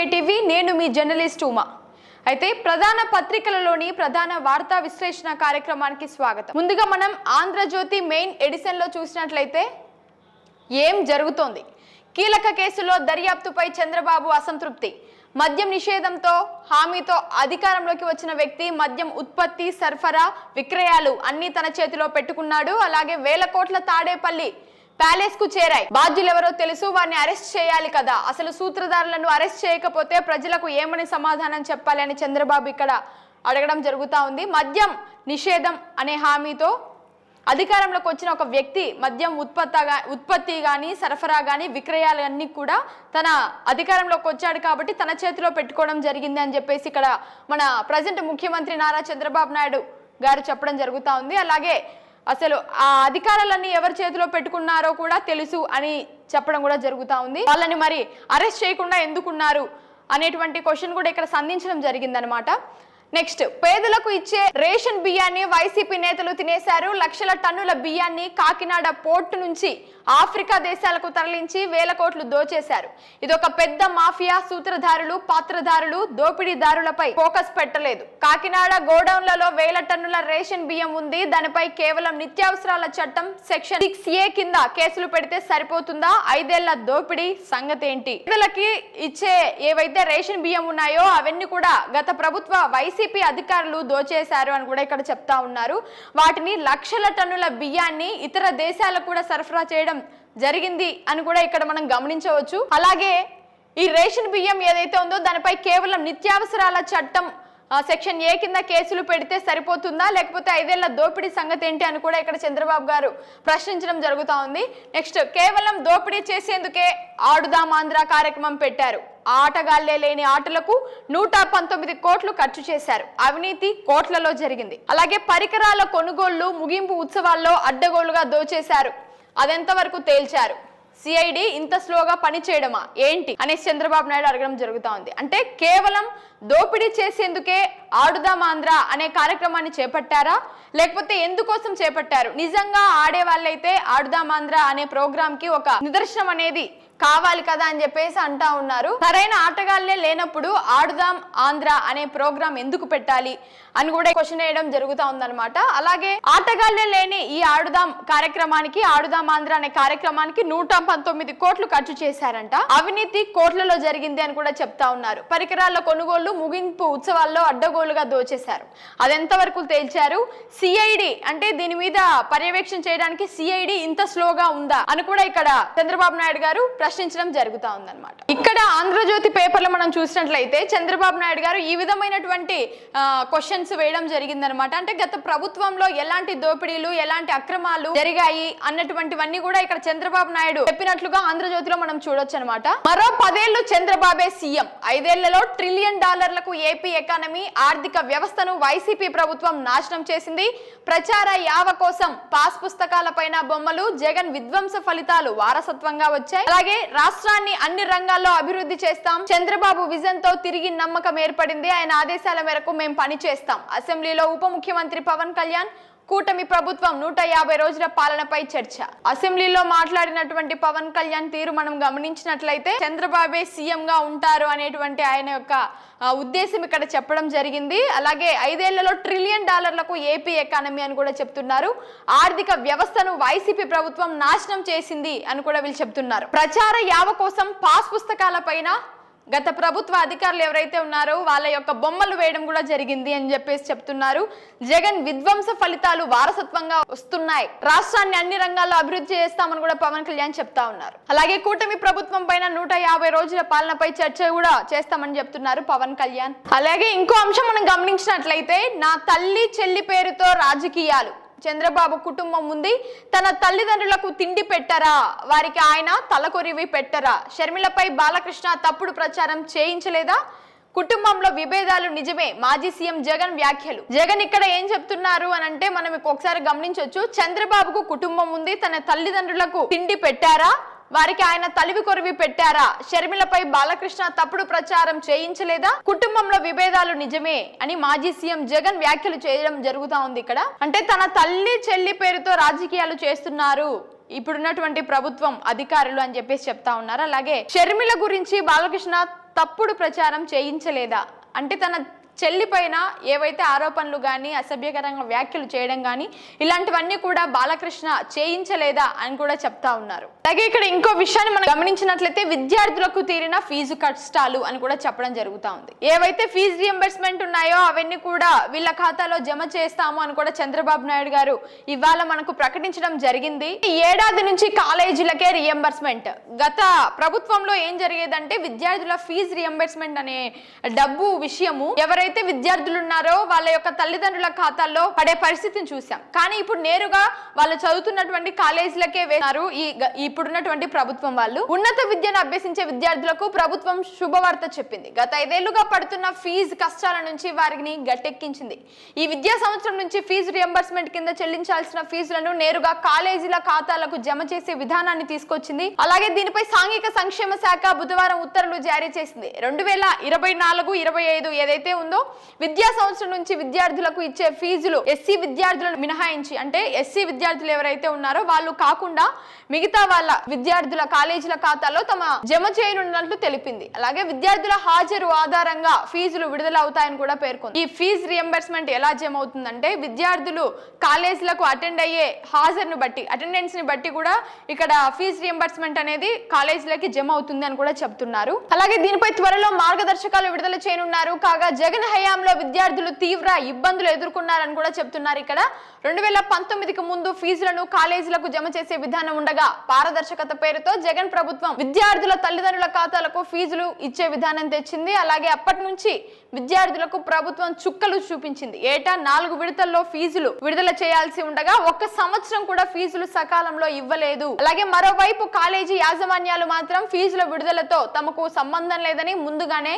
KTV నేను మీ journalist Uma. అయితే ప్రధాన పత్రికలలోని ప్రధాన వార్తా విశ్లేషణ కార్యక్రమానికి స్వాగతం. ముందుగా మనం ఆంధ్రజ్యోతి మెయిన్ ఎడిషన్లో చూసినట్లయితే ఏం జరుగుతోంది? కీలక కేసులో దర్యాప్తుపై చంద్రబాబు అసంతృప్తి. మద్యం నిషేధంతో హామీతో అధికారంలోకి వచ్చిన వ్యక్తి మద్యం ఉత్పత్తి సరఫరా విక్రయాలు అన్నీ తన చేతిలో పెట్టుకున్నాడు. అలాగే వేల కోట్ల తాడేపల్లి ప్యాలెస్కు చేరాయి. బాధ్యులెవరో తెలుసు వారిని అరెస్ట్ చేయాలి కదా. అసలు సూత్రధారులను అరెస్ట్ చేయకపోతే ప్రజలకు ఏమని సమాధానం చెప్పాలి అని చంద్రబాబు ఇక్కడ అడగడం జరుగుతూ ఉంది. మద్యం నిషేధం అనే హామీతో అధికారంలోకి వచ్చిన ఒక వ్యక్తి మద్యం ఉత్పత్తిగా ఉత్పత్తి కానీ సరఫరా కానీ విక్రయాలన్నీ కూడా తన అధికారంలోకి వచ్చాడు కాబట్టి తన చేతిలో పెట్టుకోవడం జరిగింది అని చెప్పేసి ఇక్కడ మన ప్రజెంట్ ముఖ్యమంత్రి నారా చంద్రబాబు నాయుడు గారు చెప్పడం జరుగుతూ ఉంది. అలాగే అసలు ఆ అధికారాలన్నీ ఎవరి చేతిలో పెట్టుకున్నారో కూడా తెలుసు అని చెప్పడం కూడా జరుగుతూ ఉంది. వాళ్ళని మరి అరెస్ట్ చేయకుండా ఎందుకున్నారు అనేటువంటి క్వశ్చన్ కూడా ఇక్కడ సంధించడం జరిగిందనమాట. నెక్స్ట్ పేదలకు ఇచ్చే రేషన్ బియ్యాన్ని వైసీపీ నేతలు తినేశారు. లక్షల టన్నుల బియ్యాన్ని కాకినాడ పోర్టు నుంచి ఆఫ్రికా దేశాలకు తరలించి వేల కోట్లు దోచేశారు. ఇదొక పెద్ద మాఫియా సూత్రధారులు పాత్రధారులు దోపిడీదారులపై ఫోకస్ పెట్టలేదు. కాకినాడ గోడౌన్లలో వేల టన్నుల రేషన్ బియ్యం ఉంది. దానిపై కేవలం నిత్యావసరాల చట్టం సెక్షన్ సిక్స్ ఏ కింద కేసులు పెడితే సరిపోతుందా? ఐదేళ్ళ దోపిడీ సంగతి ఏంటి? పేదలకి ఇచ్చే ఏవైతే రేషన్ బియ్యం ఉన్నాయో అవన్నీ కూడా గత ప్రభుత్వ వైసీపీ అధికారులు దోచేశారు అని కూడా ఇక్కడ చెప్తా ఉన్నారు. వాటిని లక్షల టన్నుల బియ్యాన్ని ఇతర దేశాలకు కూడా సరఫరా చేయడం జరిగింది అని కూడా ఇక్కడ మనం గమనించవచ్చు. అలాగే ఈ రేషన్ బియ్యం ఏదైతే ఉందో దానిపై కేవలం నిత్యావసరాల చట్టం సెక్షన్ ఏ కింద కేసులు పెడితే సరిపోతుందా? లేకపోతే ఐదేళ్ళ దోపిడీ సంగతి ఏంటి అని కూడా ఇక్కడ చంద్రబాబు గారు ప్రశ్నించడం జరుగుతూ ఉంది. నెక్స్ట్ కేవలం దోపిడీ చేసేందుకే ఆడుదాం ఆంధ్ర కార్యక్రమం పెట్టారు. ఆటగాళ్ళే లేని ఆటలకు నూట పంతొమ్మిది కోట్లు ఖర్చు చేశారు. అవినీతి కోట్లలో జరిగింది. అలాగే పరికరాల కొనుగోళ్ళు ముగింపు ఉత్సవాల్లో అడ్డగోలుగా దోచేశారు. అదెంతవరకు తేల్చారు? సిఐడి ఇంత స్లోగా పని చేయడమా? ఏంటి? అనేసి చంద్రబాబు నాయుడు అడగడం జరుగుతూ ఉంది. అంటే కేవలం దోపిడీ చేసేందుకే ఆడుదాం ఆంధ్ర అనే కార్యక్రమాన్ని చేపట్టారా? లేకపోతే ఎందుకోసం చేపట్టారు? నిజంగా ఆడే వాళ్ళైతే ఆడుదాం ఆంధ్ర అనే ప్రోగ్రామ్కి ఒక నిదర్శనం అనేది కావాలి కదా అని చెప్పేసి అంటా ఉన్నారు. సరైన ఆటగాళ్ళే లేనప్పుడు ఆడుదాం ఆంధ్ర అనే ప్రోగ్రాం ఎందుకు పెట్టాలి అని కూడా క్వశ్చన్ వేయడం జరుగుతా ఉందన్నమాట. అలాగే ఆటగాళ్ళే లేని ఈ ఆడుదాం కార్యక్రమానికి ఆడుదాం ఆంధ్ర అనే కార్యక్రమానికి నూట పంతొమ్మిది కోట్లు ఖర్చు చేశారంట. అవినీతి కోట్లలో జరిగింది అని కూడా చెప్తా ఉన్నారు. పరికరాల కొనుగోళ్ళు ముగింపు ఉత్సవాల్లో అడ్డగోలుగా దోచేశారు. అదెంతవరకు తేల్చారు? సిఐడి అంటే దీని మీద పర్యవేక్షణ చేయడానికి సిఐడి ఇంత స్లోగా ఉందా అని కూడా ఇక్కడ చంద్రబాబు నాయుడు గారు ప్రశ్నించడం జరుగుతూ ఉందన్నమాట. ఇక్కడ ఆంధ్రజ్యోతి పేపర్లో మనం చూసినట్లయితే చంద్రబాబు నాయుడు గారు ఈ విధమైనటువంటి క్వశ్చన్స్ వేయడం జరిగిందనమాట అంటే గత ప్రభుత్వంలో ఎలాంటి దోపిడీలు ఎలాంటి అక్రమాలు జరిగాయి అన్నటువంటివన్నీ కూడా ఇక్కడ చంద్రబాబు నాయుడు చెప్పినట్లుగా ఆంధ్రజ్యోతిలో మనం చూడొచ్చు అనమాట మరో పదేళ్ళు చంద్రబాబే సీఎం. ఐదేళ్ళలో ట్రిలియన్ డాలర్లకు ఏపీ ఎకానమీ ఆర్థిక వ్యవస్థను వైసీపీ ప్రభుత్వం నాశనం చేసింది. ప్రచార యావ కోసం పాస్ పుస్తకాలపైన బొమ్మలు జగన్ విధ్వంస ఫలితాలు వారసత్వంగా వచ్చాయి. అలాగే రాష్ట్రాన్ని అన్ని రంగాల్లో అభివృద్ధి చేస్తాం. చంద్రబాబు విజన్తో తిరిగి నమ్మకం ఏర్పడింది. ఆయన ఆదేశాల మేరకు మేము పని చేస్తాం అసెంబ్లీలో ఉప ముఖ్యమంత్రి పవన్ కళ్యాణ్ కూటమి ప్రభుత్వం నూట యాభై రోజుల పాలనపై చర్చ. అసెంబ్లీలో మాట్లాడినటువంటి పవన్ కళ్యాణ్ తీరు మనం గమనించినట్లయితే చంద్రబాబే సీఎం గా ఉంటారు అనేటువంటి ఆయన యొక్క ఉద్దేశం ఇక్కడ చెప్పడం జరిగింది. అలాగే ఐదేళ్ళలో ట్రిలియన్ డాలర్లకు ఏపీ ఎకానమీ అని కూడా చెప్తున్నారు. ఆర్థిక వ్యవస్థను వైసీపీ ప్రభుత్వం నాశనం చేసింది అని కూడా వీళ్ళు చెప్తున్నారు. ప్రచార యావ కోసం పాస్ పుస్తకాల పైన గత ప్రభుత్వ అధికారులు ఎవరైతే ఉన్నారో వాళ్ళ యొక్క బొమ్మలు వేయడం కూడా జరిగింది అని చెప్పేసి చెప్తున్నారు. జగన్ విధ్వంస ఫలితాలు వారసత్వంగా వస్తున్నాయి. రాష్ట్రాన్ని అన్ని రంగాల్లో అభివృద్ధి చేస్తామని కూడా పవన్ కళ్యాణ్ చెప్తా ఉన్నారు. అలాగే కూటమి ప్రభుత్వం పైన నూట యాభై రోజుల పాలనపై చర్చ కూడా చేస్తామని చెప్తున్నారు పవన్ కళ్యాణ్. అలాగే ఇంకో అంశం మనం గమనించినట్లయితే నా తల్లి చెల్లి పేరుతో రాజకీయాలు. చంద్రబాబు కుటుంబం ఉంది. తన తల్లిదండ్రులకు తిండి పెట్టరా? వారికి ఆయన తలకొరివి పెట్టరా? షర్మిలపై బాలకృష్ణ తప్పుడు ప్రచారం చేయించలేదా? కుటుంబంలో విభేదాలు నిజమే. మాజీ సీఎం జగన్ వ్యాఖ్యలు. జగన్ ఇక్కడ ఏం చెప్తున్నారు అని అంటే మనం ఒకసారి గమనించవచ్చు చంద్రబాబుకు కుటుంబం ఉంది. తన తల్లిదండ్రులకు తిండి పెట్టారా? వారికి ఆయన తలివి కొరివి పెట్టారా? షర్మిలపై బాలకృష్ణ తప్పుడు ప్రచారం చేయించలేదా? కుటుంబంలో విభేదాలు నిజమే అని మాజీ సీఎం జగన్ వ్యాఖ్యలు చేయడం జరుగుతా ఉంది ఇక్కడ. అంటే తన తల్లి చెల్లి పేరుతో రాజకీయాలు చేస్తున్నారు. ఇప్పుడున్నటువంటి ప్రభుత్వం అధికారులు అని చెప్పేసి చెప్తా ఉన్నారు. అలాగే షర్మిల గురించి బాలకృష్ణ తప్పుడు ప్రచారం చేయించలేదా? అంటే తన చెల్లి పైన ఏవైతే ఆరోపణలు కానీ అసభ్యకరంగా వ్యాఖ్యలు చేయడం కానీ ఇలాంటివన్నీ కూడా బాలకృష్ణ చేయించలేదా అని కూడా చెప్తా ఉన్నారు. అలాగే ఇక్కడ ఇంకో విషయాన్ని మనం గమనించినట్లయితే విద్యార్థులకు తీరిన ఫీజు కష్టాలు అని కూడా చెప్పడం జరుగుతూ ఉంది. ఏవైతే ఫీజు రియంబర్స్మెంట్ ఉన్నాయో అవన్నీ కూడా వీళ్ళ ఖాతాలో జమ చేస్తాము అని కూడా చంద్రబాబు నాయుడు గారు ఇవాళ మనకు ప్రకటించడం జరిగింది. ఈ ఏడాది నుంచి కాలేజీలకే రియంబర్స్మెంట్. గత ప్రభుత్వంలో ఏం జరిగేదంటే విద్యార్థుల ఫీజు రియంబర్స్మెంట్ అనే డబ్బు విషయము ఎవరైతే విద్యార్థులు ఉన్నారో వాళ్ళ యొక్క తల్లిదండ్రుల ఖాతాల్లో పడే పరిస్థితిని చూసాం కానీ ఇప్పుడు నేరుగా వాళ్ళు చదువుతున్నటువంటి కాలేజీలకే వేశారు ఈ ఇప్పుడున్నటువంటి ప్రభుత్వం వాళ్ళు. ఉన్నత విద్యను అభ్యసించే విద్యార్థులకు ప్రభుత్వం శుభవార్త చెప్పింది. గత ఐదేళ్ళుగా పడుతున్న ఫీజు కష్టాల నుంచి వారిని గట్టెక్కించింది. ఈ విద్యా సంవత్సరం నుంచి ఫీజు రియంబర్స్మెంట్ కింద చెల్లించాల్సిన ఫీజులను నేరుగా కాలేజీల ఖాతాలకు జమ చేసే విధానాన్ని తీసుకొచ్చింది. అలాగే దీనిపై సాంఘిక సంక్షేమ శాఖ బుధవారం ఉత్తర్వులు జారీ చేసింది. రెండు వేల ఇరవై నాలుగు ఇరవై ఐదు ఏదైతే ఉందో విద్యా సంవత్సరం నుంచి విద్యార్థులకు ఇచ్చే ఫీజులు ఎస్సీ విద్యార్థులను మినహాయించి అంటే ఎస్సీ విద్యార్థులు ఎవరైతే ఉన్నారో వాళ్ళు కాకుండా మిగతా వాళ్ళ విద్యార్థుల కాలేజీల ఖాతాలో తమ జమ చేయనున్నట్లు తెలిపింది. అలాగే విద్యార్థుల హాజరు ఆధారంగా ఫీజులు విడుదల అవుతాయని కూడా పేర్కొంది. ఈ ఫీజు రియంబర్స్మెంట్ ఎలా జమ అవుతుందంటే విద్యార్థులు కాలేజీలకు అటెండ్ అయ్యే హాజరును బట్టి అటెండెన్స్ని బట్టి కూడా ఇక్కడ ఫీజు రియంబర్స్మెంట్ అనేది కాలేజీలకి జమ అవుతుంది అని కూడా చెప్తున్నారు. అలాగే దీనిపై త్వరలో మార్గదర్శకాలు విడుదల చేయనున్నారు. కాగా జగన్ హయాంలో విద్యార్థులు తీవ్ర ఇబ్బందులు ఎదుర్కొన్నారని కూడా చెప్తున్నారు ఇక్కడ. రెండు వేల పంతొమ్మిదికి ముందు ఫీజులను కాలేజీలకు జమ చేసే విధానం ఉండగా పారదర్శకత పేరుతో జగన్ ప్రభుత్వం విద్యార్థుల తల్లిదండ్రుల ఖాతాలకు ఫీజులు ఇచ్చే విధానం తెచ్చింది. అలాగే అప్పటి నుంచి విద్యార్థులకు ప్రభుత్వం చుక్కలు చూపించింది. ఏటా నాలుగు విడతల్లో ఫీజులు విడుదల చేయాల్సి ఉండగా ఒక్క సంవత్సరం కూడా ఫీజులు సకాలంలో ఇవ్వలేదు. అలాగే మరోవైపు కాలేజీ యాజమాన్యాలు మాత్రం ఫీజుల విడుదలతో తమకు సంబంధం లేదని ముందుగానే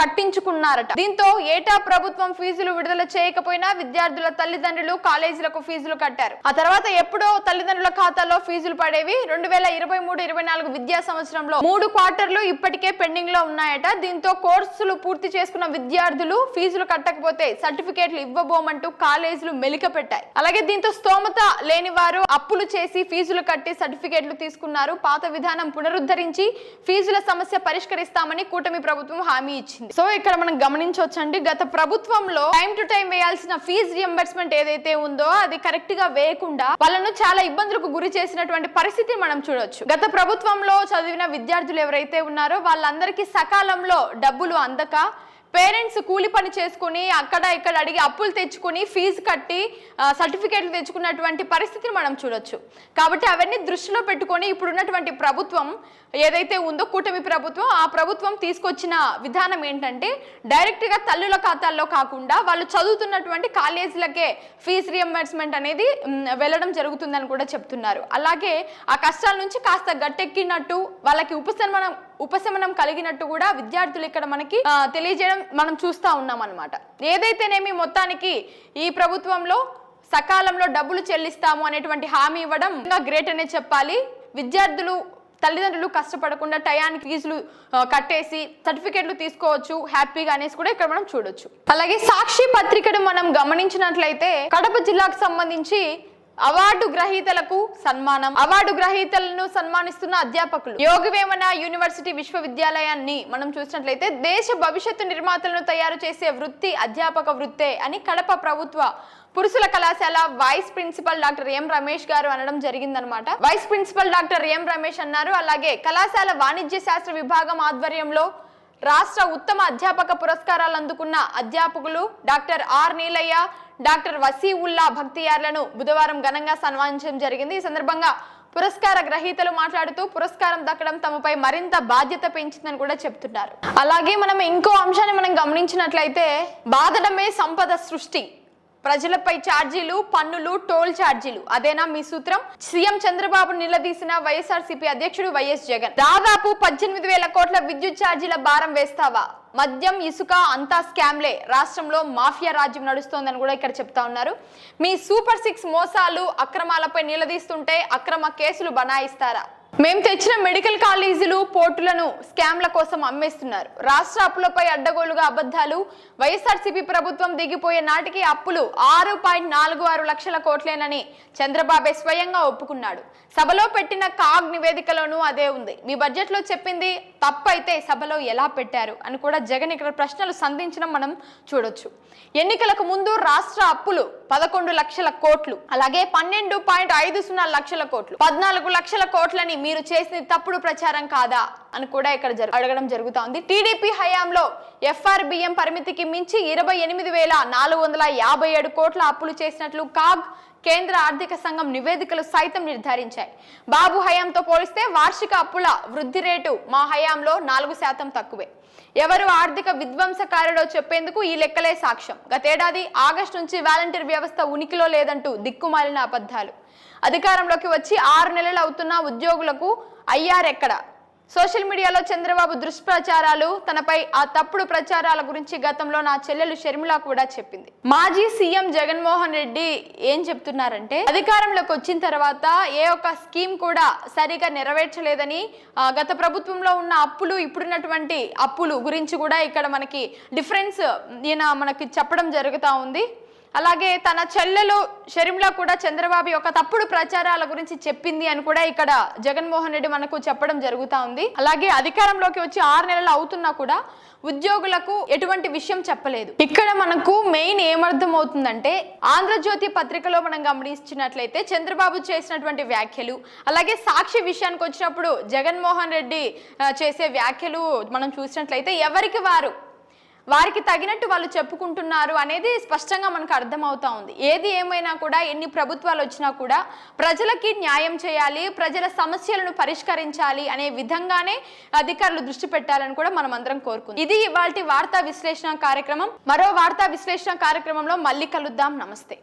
కట్టించుకున్నారట. దీంతో ఏటా ప్రభుత్వం ఫీజులు విడుదల చేయకపోయినా విద్యార్థుల తల్లిదండ్రులు కాలేజీలకు ఫీజులు కట్టారు. ఆ తర్వాత ఎప్పుడో తల్లిదండ్రుల ఖాతాలో ఫీజులు పడేవి. రెండు వేల ఇరవై మూడు ఇరవై నాలుగు విద్యా సంవత్సరంలో మూడు క్వార్టర్లు ఇప్పటికే పెండింగ్లో ఉన్నాయట. దీంతో కోర్సులు పూర్తి చేసుకున్న విద్యార్థులు ఫీజులు కట్టకపోతే సర్టిఫికేట్లు ఇవ్వబోమంటూ కాలేజీలు మెలిక పెట్టాయి అలాగే దీంతో స్తోమత లేని వారు అప్పులు చేసి ఫీజులు కట్టి సర్టిఫికేట్లు తీసుకున్నారు. పాత విధానం పునరుద్ధరించి ఫీజుల సమస్య పరిష్కరిస్తామని కూటమి ప్రభుత్వం హామీ ఇచ్చింది. సో ఇక్కడ మనం గమనించవచ్చండి గత ప్రభుత్వంలో టైం టు టైం వేయాల్సిన ఫీజు రియంబర్స్మెంట్ ఏదైతే ఉందో అది కరెక్ట్గా వేయకుండా వాళ్ళను చాలా ఇబ్బందులకు గురి చేసినటువంటి పరిస్థితి మనం చూడొచ్చు. గత ప్రభుత్వంలో చదివిన విద్యార్థులు ఎవరైతే ఉన్నారో వాళ్ళందరికీ సకాలంలో డబ్బులు అందక పేరెంట్స్ కూలి పని చేసుకుని అక్కడ ఇక్కడ అడిగి అప్పులు తెచ్చుకుని ఫీజు కట్టి సర్టిఫికేట్లు తెచ్చుకున్నటువంటి పరిస్థితిని మనం చూడొచ్చు. కాబట్టి అవన్నీ దృష్టిలో పెట్టుకొని ఇప్పుడున్నటువంటి ప్రభుత్వం ఏదైతే ఉందో కూటమి ప్రభుత్వం ఆ ప్రభుత్వం తీసుకొచ్చిన విధానం ఏంటంటే డైరెక్ట్గా తల్లుల ఖాతాల్లో కాకుండా వాళ్ళు చదువుతున్నటువంటి కాలేజీలకే ఫీజు రియంబర్స్మెంట్ అనేది వెళ్ళడం జరుగుతుందని కూడా చెప్తున్నారు. అలాగే ఆ కష్టాల నుంచి కాస్త గట్టెక్కినట్టు వాళ్ళకి ఉపశమనం ఉపశమనం కలిగినట్టు కూడా విద్యార్థులు ఇక్కడ మనకి తెలియజేయడం మనం చూస్తూ ఉన్నాం అనమాట ఏదైతేనేమి మొత్తానికి ఈ ప్రభుత్వంలో సకాలంలో డబ్బులు చెల్లిస్తాము అనేటువంటి హామీ ఇవ్వడం ఇంకా గ్రేట్ అనే చెప్పాలి. విద్యార్థులు తల్లిదండ్రులు కష్టపడకుండా టయానికి ఫీజులు కట్టేసి సర్టిఫికెట్లు తీసుకోవచ్చు హ్యాపీగా అనేసి కూడా ఇక్కడ మనం చూడొచ్చు. అలాగే సాక్షి పత్రికను మనం గమనించినట్లయితే కడప జిల్లాకు సంబంధించి అవార్డు గ్రహీతలకు సన్మానం. అవార్డు గ్రహీతలను సన్మానిస్తున్న అధ్యాపకులు. యోగవేమన యూనివర్సిటీ విశ్వవిద్యాలయాన్ని మనం చూసినట్లయితే దేశ భవిష్యత్తు నిర్మాతలను తయారు చేసే వృత్తి అధ్యాపక వృత్తే అని కడప ప్రభుత్వ పురుషుల కళాశాల vice principal doctor M Ramesh గారు అనడం జరిగిందనమాట. Vice principal doctor M Ramesh అన్నారు. అలాగే కళాశాల వాణిజ్య శాస్త్ర విభాగం ఆధ్వర్యంలో రాష్ట్ర ఉత్తమ అధ్యాపక పురస్కారాలు అందుకున్న అధ్యాపకులు doctor R Neelayya doctor Wasiullah భక్తియార్లను బుధవారం ఘనంగా సన్మానించడం జరిగింది. ఈ సందర్భంగా పురస్కార గ్రహీతలు మాట్లాడుతూ పురస్కారం దక్కడం తమపై మరింత బాధ్యత పెంచిందని కూడా చెప్తున్నారు. అలాగే మనం ఇంకో అంశాన్ని మనం గమనించినట్లయితే బాధడమే సంపద సృష్టి. ప్రజలపై ఛార్జీలు పన్నులు టోల్ ఛార్జీలు. అదేనా మీ సూత్రం? సీఎం చంద్రబాబు నిలదీసిన వైఎస్ఆర్సీపీ అధ్యక్షుడు వైఎస్ జగన్. దాదాపు పద్దెనిమిది వేల కోట్ల విద్యుత్ ఛార్జీల భారం వేస్తావా? మద్యం ఇసుక అంతా స్కామ్లే. రాష్ట్రంలో మాఫియా రాజ్యం నడుస్తోందని కూడా ఇక్కడ చెప్తా ఉన్నారు. మీ సూపర్ సిక్స్ మోసాలు అక్రమాలపై నిలదీస్తుంటే అక్రమ కేసులు బనాయిస్తారా? మేము తెచ్చిన మెడికల్ కాలేజీలు పోర్టులను స్కామ్ల కోసం అమ్మేస్తున్నారు. రాష్ట్ర అప్పులపై అడ్డగోలుగా అబద్ధాలు వైఎస్ఆర్సీపీ ప్రభుత్వం దిగిపోయే నాటికి అప్పులు ఆరు పాయింట్ నాలుగు ఆరు లక్షల కోట్లేనని చంద్రబాబే స్వయంగా ఒప్పుకున్నాడు. సభలో పెట్టిన కాగ్ నివేదికలోనూ అదే ఉంది. మీ బడ్జెట్లో చెప్పింది తప్పు అయితే సభలో ఎలా పెట్టారు అని కూడా జగన్ ఇక్కడ ప్రశ్నలు సంధించడం మనం చూడొచ్చు. ఎన్నికలకు ముందు రాష్ట్ర అప్పులు పదకొండు లక్షల కోట్లు అలాగే పన్నెండు పాయింట్ ఐదు సున్నా లక్షల కోట్లు పద్నాలుగు లక్షల కోట్లని మీరు చేసిన తప్పుడు ప్రచారం కాదా అని కూడా ఇక్కడ అడగడం జరుగుతోంది. టీడీపీ హయాంలో ఎఫ్ఆర్బిఎం పరిమితికి మించి ఇరవై ఎనిమిది వేల నాలుగు వందల యాభై ఏడు కోట్ల అప్పులు చేసినట్లు కాగ్ కేంద్ర ఆర్థిక సంఘం నివేదికలు సైతం నిర్ధారించాయి. బాబు హయాంతో పోలిస్తే వార్షిక అప్పుల వృద్ధి రేటు మా హయాంలో నాలుగు శాతం తక్కువే. ఎవరు ఆర్థిక విధ్వంసకారుడో చెప్పేందుకు ఈ లెక్కలే సాక్ష్యం. గతేడాది ఆగస్టు నుంచి వాలంటీర్ వ్యవస్థ ఉనికిలో లేదంటూ దిక్కుమాలిన అబద్ధాలు. అధికారంలోకి వచ్చి ఆరు నెలలు అవుతున్న ఉద్యోగులకు అయ్యారెక్కడ సోషల్ మీడియాలో చంద్రబాబు దుష్ప్రచారాలు తనపై ఆ తప్పుడు ప్రచారాల గురించి గతంలో నా చెల్లెలు షర్మిల కూడా చెప్పింది. మాజీ సీఎం జగన్మోహన్ రెడ్డి ఏం చెప్తున్నారంటే అధికారంలోకి వచ్చిన తర్వాత ఏ ఒక్క స్కీమ్ కూడా సరిగా నెరవేర్చలేదని గత ప్రభుత్వంలో ఉన్న అప్పులు ఇప్పుడున్నటువంటి అప్పులు గురించి కూడా ఇక్కడ మనకి డిఫరెన్స్ ఈయన మనకి చెప్పడం జరుగుతూ ఉంది. అలాగే తన చెల్లెలు షర్మిల కూడా చంద్రబాబు యొక్క తప్పుడు ప్రచారాల గురించి చెప్పింది అని కూడా ఇక్కడ జగన్మోహన్ రెడ్డి మనకు చెప్పడం జరుగుతా ఉంది. అలాగే అధికారంలోకి వచ్చి ఆరు నెలలు అవుతున్నా కూడా ఉద్యోగులకు ఎటువంటి విషయం చెప్పలేదు. ఇక్కడ మనకు మెయిన్ ఏమర్థం అవుతుందంటే ఆంధ్రజ్యోతి పత్రికలో మనం గమనించినట్లయితే చంద్రబాబు చేసినటువంటి వ్యాఖ్యలు అలాగే సాక్షి విషయానికి వచ్చినప్పుడు జగన్మోహన్ రెడ్డి చేసే వ్యాఖ్యలు మనం చూసినట్లయితే ఎవరికి వారు వారికి తగినట్టు వాళ్ళు చెప్పుకుంటున్నారు అనేది స్పష్టంగా మనకు అర్థమవుతా ఉంది. ఏది ఏమైనా కూడా ఎన్ని ప్రభుత్వాలు వచ్చినా కూడా ప్రజలకి న్యాయం చేయాలి ప్రజల సమస్యలను పరిష్కరించాలి అనే విధంగానే అధికారులు దృష్టి పెట్టాలని కూడా మనం అందరం కోరుకుంది ఇది ఇవాళ వార్తా విశ్లేషణ కార్యక్రమం. మరో వార్తా విశ్లేషణ కార్యక్రమంలో మళ్ళీ కలుద్దాం. నమస్తే.